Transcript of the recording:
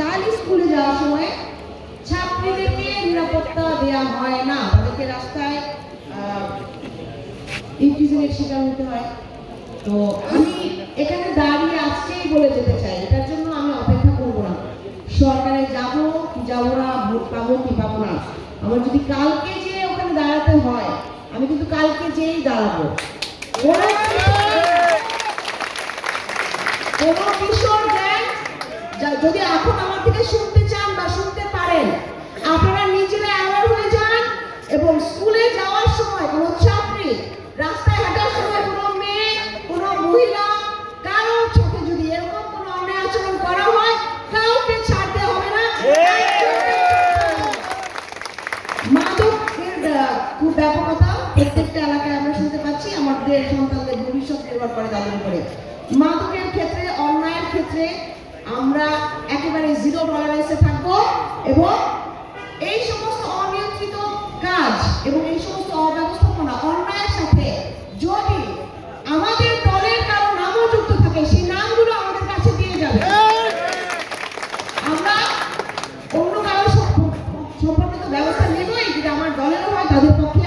Child স্কুলে যাওয়ার সময় ছাত্রীদেরকে নিরাপত্তা দেওয়া হয় না। তাদেরকে রাস্তায় ইনফিউশনের শিকার হতে হয়। তো আমি এখানে দাঁড়িয়ে আজকেই বলে যেতে চাই, এটার জন্য আমি অপেক্ষা করব না। সরকারে যাব, কি যাব না, ভোট পাবো, কি পাবো না। আমার যদি কালকে যে ওখানে দাঁড়াতে হয়, আমি কিন্তু কালকে যেই দাঁড়াবো। কোনো কোনো কিশোর গ্যাং যা- যদি এখন আমার থেকে শুনতে চান বা শুনতে পারেন, আপনারা নিজেরা অ্যাওয়ার হয়ে যান এবং স্কুলে যাওয়ার সময়, কোনো ছাত্রী রাস্তায় হাঁটার সময় কোনো মেয়ে, কোনো মহিলা কারোর সাথে যদি এরকম কোনো অন্যায় আচরণ করা হয়, কাউকে ছাড়তে হবে না। মাদকের খুব ব্যাপকতা প্রত্যেকটা এলাকায় আমরা শুনতে পাচ্ছি। আমাদের সন্তানদের ভবিষ্যৎ নির্ভর করে তাদের উপরে। মাদকের ক্ষেত্রে, অন্যায়ের ক্ষেত্রে আমরা একেবারে জিরো টলারেন্সে থাকব এবং এই সমস্ত অনিয়ন্ত্রিত কাজ এবং এই সমস্ত অব্যবস্থাপনা, অন্যায়ের সাথে যদি আমাদের দলের কারও নামও যুক্ত থাকে, সেই নামগুলো আমাদের কাছে দিয়ে যাবে। আমরা অন্য কারও সম্পর্কিত ব্যবস্থা নেবই, যদি আমার দলেরও হয়, তাদের পক্ষে